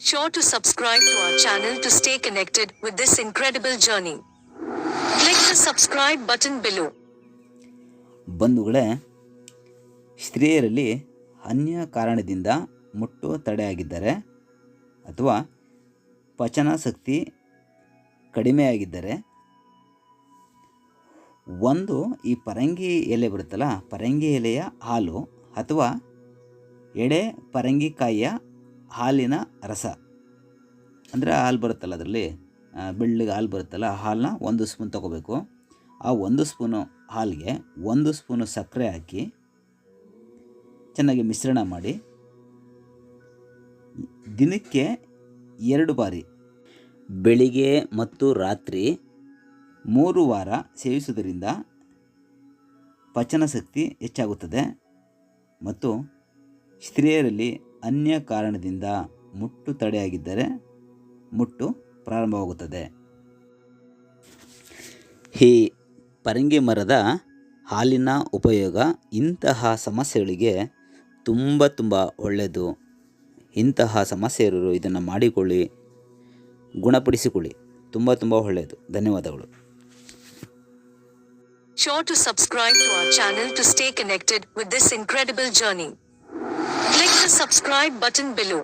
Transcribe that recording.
Sure to subscribe to our channel to stay connected with this incredible journey. Click the subscribe button below. ಬಂಧುಗಳೇ ಸ್ತ್ರೀಯರಲ್ಲಿ ಅನ್ಯ ಕಾರಣದಿಂದ ಮುಟ್ಟು ತಡೆಯಾಗಿದ್ದರೆ ಅಥವಾ ಪಚನ ಶಕ್ತಿ ಕಡಿಮೆಯಾಗಿದ್ದರೆ ಒಂದು ಈ ಪರಂಗಿ ಎಲೆ ಬರುತ್ತಲ್ಲ ಪರಂಗಿ ಎಲೆಯ ಹಾಲು ಅಥವಾ ಎಡೆ ಪರಂಗಿಕಾಯಿಯ ಹಾಲಿನ ರಸ. ಅಂದರೆ ಹಾಲು ಬರುತ್ತಲ್ಲ ಅದರಲ್ಲಿ ಬೆಳ್ಳಗೆ ಹಾಲು ಬರುತ್ತಲ್ಲ, ಆ ಹಾಲನ್ನ ಒಂದು ಸ್ಪೂನ್ ತೊಗೋಬೇಕು. ಆ ಒಂದು ಸ್ಪೂನು ಹಾಲಿಗೆ ಒಂದು ಸ್ಪೂನು ಸಕ್ಕರೆ ಹಾಕಿ ಚೆನ್ನಾಗಿ ಮಿಶ್ರಣ ಮಾಡಿ, ದಿನಕ್ಕೆ ಎರಡು ಬಾರಿ ಬೆಳಿಗ್ಗೆ ಮತ್ತು ರಾತ್ರಿ ಮೂರು ವಾರ ಸೇವಿಸುವುದರಿಂದ ಪಚನ ಶಕ್ತಿ ಹೆಚ್ಚಾಗುತ್ತದೆ ಮತ್ತು ಸ್ತ್ರೀಯರಲ್ಲಿ ಅನ್ಯ ಕಾರಣದಿಂದ ಮುಟ್ಟು ತಡೆಯಾಗಿದ್ದರೆ ಮುಟ್ಟು ಪ್ರಾರಂಭವಾಗುತ್ತದೆ. ಈ ಪರಂಗಿ ಮರದ ಹಾಲಿನ ಉಪಯೋಗ ಇಂತಹ ಸಮಸ್ಯೆಗಳಿಗೆ ತುಂಬ ತುಂಬ ಒಳ್ಳೆಯದು. ಇಂತಹ ಸಮಸ್ಯೆ ಇರೋರು ಇದನ್ನು ಮಾಡಿಕೊಳ್ಳಿ, ಗುಣಪಡಿಸಿಕೊಳ್ಳಿ. ತುಂಬ ತುಂಬ ಒಳ್ಳೆಯದು. ಧನ್ಯವಾದಗಳು. Sure to subscribe to our channel to stay connected with this incredible journey. Click the subscribe button below.